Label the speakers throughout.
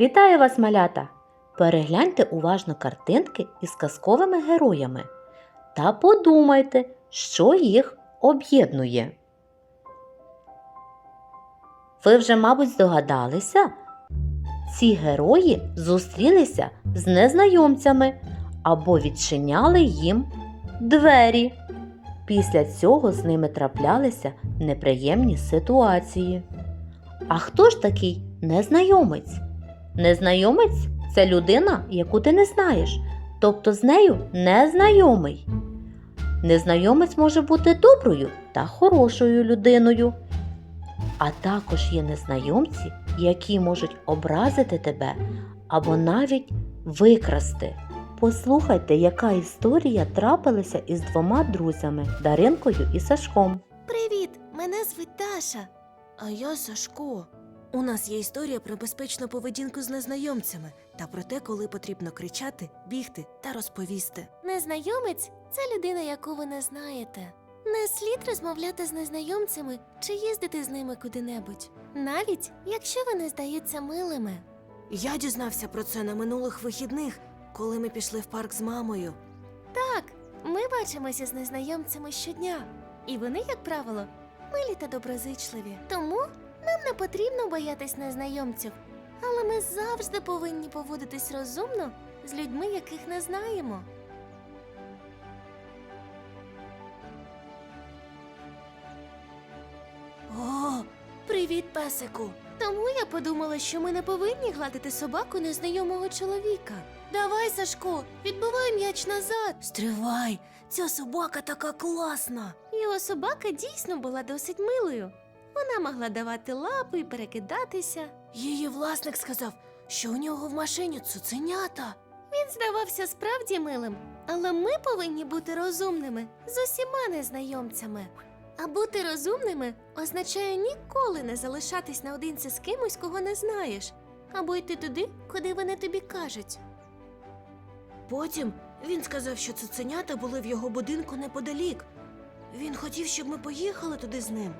Speaker 1: Вітаю вас, малята! Перегляньте уважно картинки із казковими героями та подумайте, що їх об'єднує. Ви вже, мабуть, здогадалися? Ці герої зустрілися з незнайомцями або відчиняли їм двері. Після цього з ними траплялися неприємні ситуації. А хто ж такий незнайомець? Незнайомець це людина, яку ти не знаєш, тобто з нею незнайомий. Незнайомець може бути доброю та хорошою людиною. А також є незнайомці, які можуть образити тебе або навіть викрасти. Послухайте, яка історія трапилася із двома друзями Даринкою і Сашком.
Speaker 2: Привіт! Мене звуть Даша. А я Сашко. У нас є історія про безпечну поведінку з незнайомцями та про те, коли потрібно кричати, бігти та розповісти. Незнайомець це людина, яку ви не знаєте. Не слід розмовляти з незнайомцями чи їздити з ними куди-небудь, навіть якщо вони здаються милими. Я дізнався про це на минулих вихідних, коли ми пішли в парк з мамою. Так, ми бачимося з незнайомцями щодня, і вони, як правило, милі та доброзичливі. Тому нам не потрібно боятись незнайомців, але ми завжди повинні поводитись розумно з людьми, яких не знаємо. О, привіт, песику. Тому я подумала, що ми не повинні гладити собаку незнайомого чоловіка. Давай, Сашко, відбивай м'яч назад. Стривай, ця собака така класна. Його собака дійсно була досить милою. Вона могла давати лапи і перекидатися. Її власник сказав, що у нього в машині цуценята. Він здавався справді милим, але ми повинні бути розумними з усіма незнайомцями. А бути розумними означає ніколи не залишатись наодинці з кимось, кого не знаєш, або йти туди, куди вони тобі кажуть. Потім він сказав, що цуценята були в його будинку неподалік. Він хотів, щоб ми поїхали туди з ним.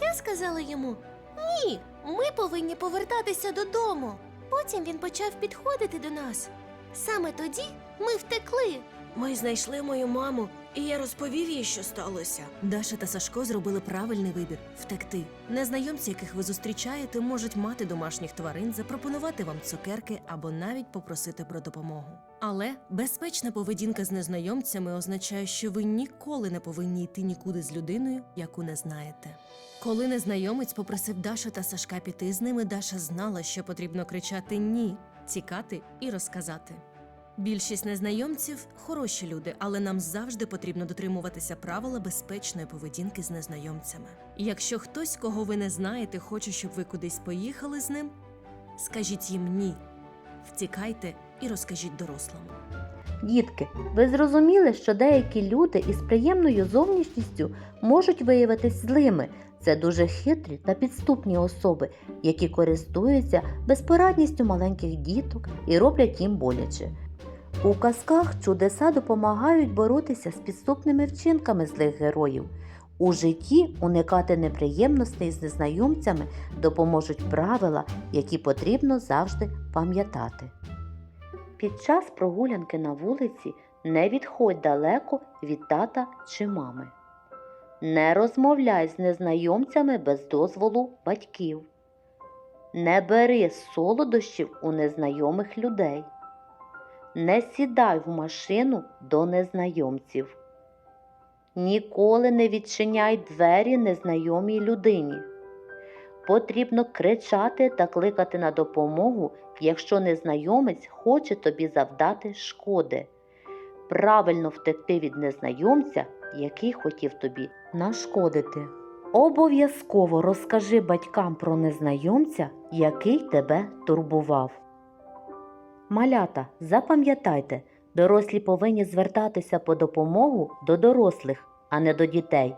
Speaker 2: Я сказала йому: ні, ми повинні повертатися додому. Потім він почав підходити до нас. Саме тоді ми втекли. Ми знайшли мою маму, і я розповів їй, що сталося. Даша та Сашко зробили правильний вибір втекти. Незнайомці, яких ви зустрічаєте, можуть мати домашніх тварин, запропонувати вам цукерки або навіть попросити про допомогу. Але безпечна поведінка з незнайомцями означає, що ви ніколи не повинні йти нікуди з людиною, яку не знаєте. Коли незнайомець попросив Дашу та Сашка піти з ними, Даша знала, що потрібно кричати ні, тікати і розказати. Більшість незнайомців хороші люди, але нам завжди потрібно дотримуватися правила безпечної поведінки з незнайомцями. Якщо хтось, кого ви не знаєте, хоче, щоб ви кудись поїхали з ним, скажіть їм ні, втікайте і розкажіть дорослому.
Speaker 1: Дітки, ви зрозуміли, що деякі люди із приємною зовнішністю можуть виявитись злими. Це дуже хитрі та підступні особи, які користуються безпорадністю маленьких діток і роблять їм боляче. У казках чудеса допомагають боротися з підступними вчинками злих героїв. У житті уникати неприємностей з незнайомцями допоможуть правила, які потрібно завжди пам'ятати. Під час прогулянки на вулиці не відходь далеко від тата чи мами. Не розмовляй з незнайомцями без дозволу батьків. Не бери солодощів у незнайомих людей. Не сідай в машину до незнайомців. Ніколи не відчиняй двері незнайомій людині. Потрібно кричати та кликати на допомогу, якщо незнайомець хоче тобі завдати шкоди. Правильно втекти від незнайомця, який хотів тобі нашкодити. Обов'язково розкажи батькам про незнайомця, який тебе турбував. Малята, запам'ятайте, дорослі повинні звертатися по допомогу до дорослих, а не до дітей.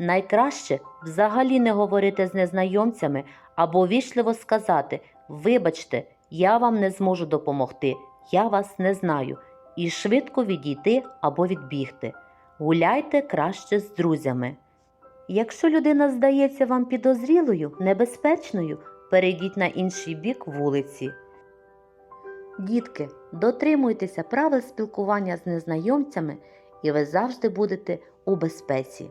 Speaker 1: Найкраще взагалі не говорити з незнайомцями або вічливо сказати Вибачте, я вам не зможу допомогти, я вас не знаю, і швидко відійти або відбігти. Гуляйте краще з друзями. Якщо людина здається вам підозрілою, небезпечною, перейдіть на інший бік вулиці. Дітки, дотримуйтеся правил спілкування з незнайомцями, і ви завжди будете у безпеці.